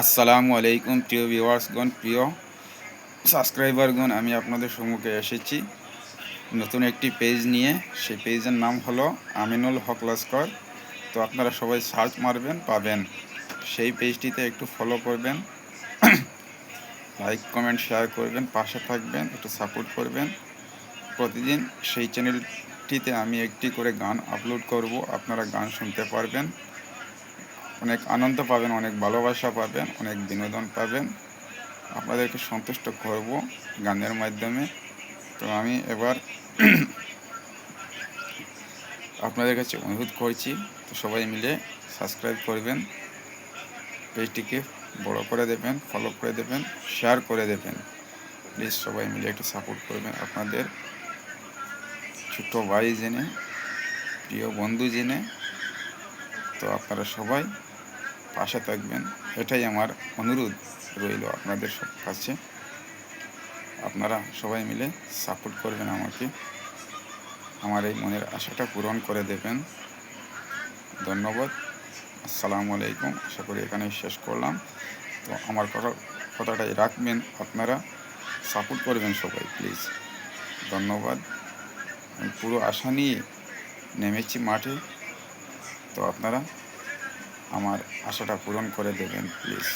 আসসালামু আলাইকুম, প্রিয় ভিউয়ার্সগণ, প্রিয় সাবস্ক্রাইবারগণ, আমি আপনাদের সম্মুখে এসেছি নতুন একটি পেজ নিয়ে। সেই পেজের নাম হলো আমিনুল হক লস্কর। তো আপনারা সবাই সার্চ মারবেন, পাবেন। সেই পেজটিতে একটু ফলো করবেন লাইক কমেন্ট শেয়ার করবেন, পাশে থাকবেন, একটু সাপোর্ট করবেন। প্রতিদিন সেই চ্যানেলটিতে আমি একটি করে গান আপলোড করব, আপনারা গান শুনতে পারবেন। অনেক আনন্দ পাবেন, অনেক ভালোবাসা পাবেন, অনেক বিনোদন পাবেন। আপনাদেরকে সন্তুষ্ট করব গানের মাধ্যমে। তো আমি এবার আপনাদের কাছে অনুরোধ করছি, তো সবাই মিলে সাবস্ক্রাইব করবেন, পেজটিকে বড় করে দেবেন ফলো করে দেবেন শেয়ার করে দেবেন। প্লিজ সবাই মিলে একটু সাপোর্ট করবেন আপনাদের। ছোট ভাই জেনে, প্রিয় বন্ধু জেনে তো আপনারা সবাই পাশে থাকবেন। এটাই আমার অনুরোধ রইল আপনাদের সব কাছে। আপনারা সবাই মিলে সাপোর্ট করবেন আমাকে। আমার এই মনের আশাটা পূরণ করে দেবেন। ধন্যবাদ। আসসালামু আলাইকুম। আশা করি এখানেই শেষ করলাম। তো আমার কথা, কথাটাই রাখবেন আপনারা। সাপোর্ট করবেন সবাই, প্লিজ। ধন্যবাদ। আমি পুরো আশা নিয়ে নেমেছি মাঠে। তো আপনারা আমার আশাটা পূরণ করে দেবেন প্লিজ।